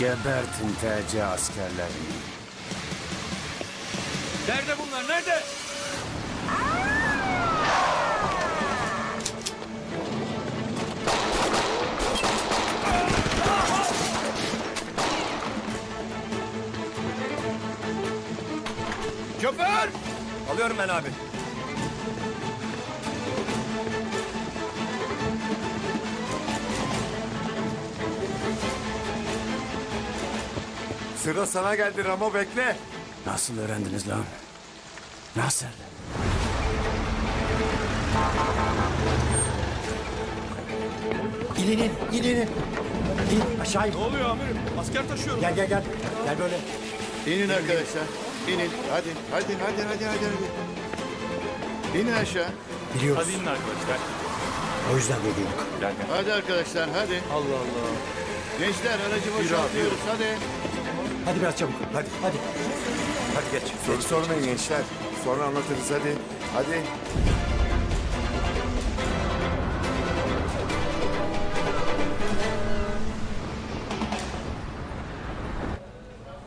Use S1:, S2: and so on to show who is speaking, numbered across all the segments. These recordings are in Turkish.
S1: Gebertin TC askerlerini.
S2: Nerede bunlar? Nerede? Şoför!
S3: Alıyorum ben abi.
S4: Sıra sana geldi Ramo bekle.
S1: Nasıl öğrendiniz lan? Nasıl?
S5: İn in in aşağı in.
S2: Ne oluyor amirim? Asker taşıyorum.
S5: Gel gel gel. Gel böyle.
S6: İnin arkadaşlar. İnin. Hadi. Hadi hadi hadi hadi. hadi. İnin aşağı.
S5: Biliyoruz.
S2: Hadi inin arkadaşlar.
S5: O yüzden durduk.
S2: Gel gel.
S6: Hadi arkadaşlar hadi.
S2: Allah Allah.
S6: Gençler aracı boşaltıyoruz hadi.
S5: Hadi biraz çabuk. Hadi hadi.
S4: Hadi geç. Soru sormayın gençler. Sonra anlatırız hadi. Hadi.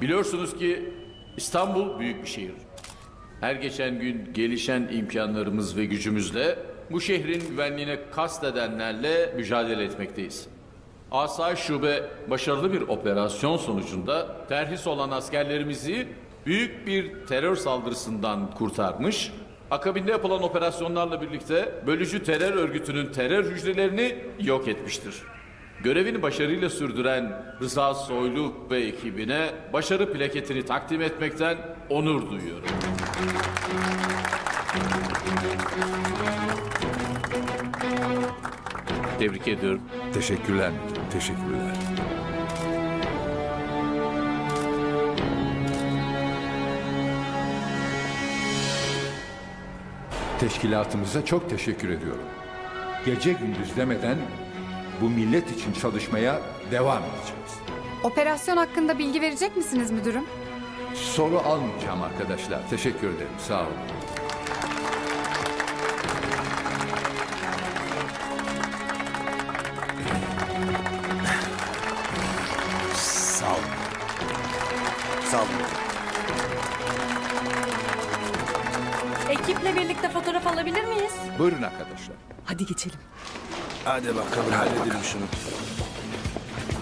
S7: Biliyorsunuz ki İstanbul büyük bir şehir. Her geçen gün gelişen imkanlarımız ve gücümüzle bu şehrin güvenliğine kastedenlerle mücadele etmekteyiz. Asayiş Şube başarılı bir operasyon sonucunda terhis olan askerlerimizi büyük bir terör saldırısından kurtarmış. Akabinde yapılan operasyonlarla birlikte bölücü terör örgütünün terör hücrelerini yok etmiştir. Görevini başarıyla sürdüren Rıza Soylu ve ekibine başarı plaketini takdim etmekten onur duyuyorum. Tebrik ediyorum.
S4: Teşekkürler. Teşekkürler.
S8: Teşkilatımıza çok teşekkür ediyorum. Gece gündüz demeden bu millet için çalışmaya devam edeceğiz.
S9: Operasyon hakkında bilgi verecek misiniz müdürüm?
S8: Soru almayacağım arkadaşlar. Teşekkür ederim. Sağ olun.
S10: Ekiple birlikte fotoğraf alabilir miyiz?
S8: Buyurun arkadaşlar.
S10: Hadi geçelim.
S4: Hadi bakalım halledelim şunu.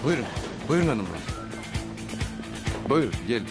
S8: Buyurun. Buyurun hanımlar. Buyurun gelin.